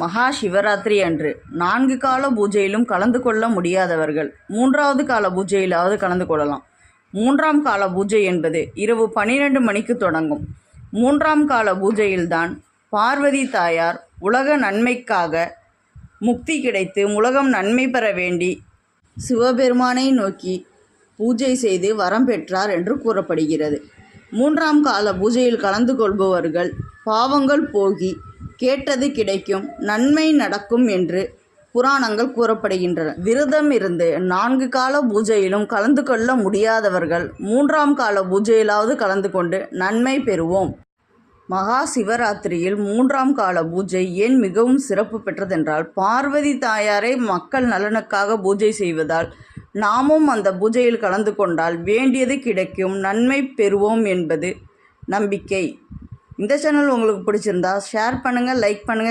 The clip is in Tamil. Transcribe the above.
மகா சிவராத்திரி அன்று நான்கு கால பூஜையிலும் கலந்து கொள்ள முடியாதவர்கள் மூன்றாவது கால பூஜையிலாவது கலந்து கொள்ளலாம். மூன்றாம் கால பூஜை என்பது இரவு பனிரெண்டு மணிக்கு தொடங்கும். மூன்றாம் கால பூஜையில்தான் பார்வதி தாயார் உலக நன்மைக்காக முக்தி கிடைத்து உலகம் நன்மை பெற வேண்டி சிவபெருமானை நோக்கி பூஜை செய்து வரம் பெற்றார் என்று கூறப்படுகிறது. மூன்றாம் கால பூஜையில் கலந்து கொள்பவர்கள் பாவங்கள் போகி கேட்டது கிடைக்கும் நன்மை நடக்கும் என்று புராணங்கள் கூறப்படுகின்றன. விரதம் இருந்து நான்கு கால பூஜையிலும் கலந்து கொள்ள முடியாதவர்கள் மூன்றாம் கால பூஜையிலாவது கலந்து கொண்டு நன்மை பெறுவோம். மகா சிவராத்திரியில் மூன்றாம் கால பூஜை ஏன் மிகவும் சிறப்பு பெற்றதென்றால் பார்வதி தாயாரை மக்கள் நலனுக்காக பூஜை செய்வதால் நாமும் அந்த பூஜையில் கலந்து கொண்டால் வேண்டியது கிடைக்கும் நன்மை பெறுவோம் என்பது நம்பிக்கை. இந்த சேனல் உங்களுக்கு பிடிச்சிருந்தா ஷேர் பண்ணுங்கள் லைக் பண்ணுங்கள்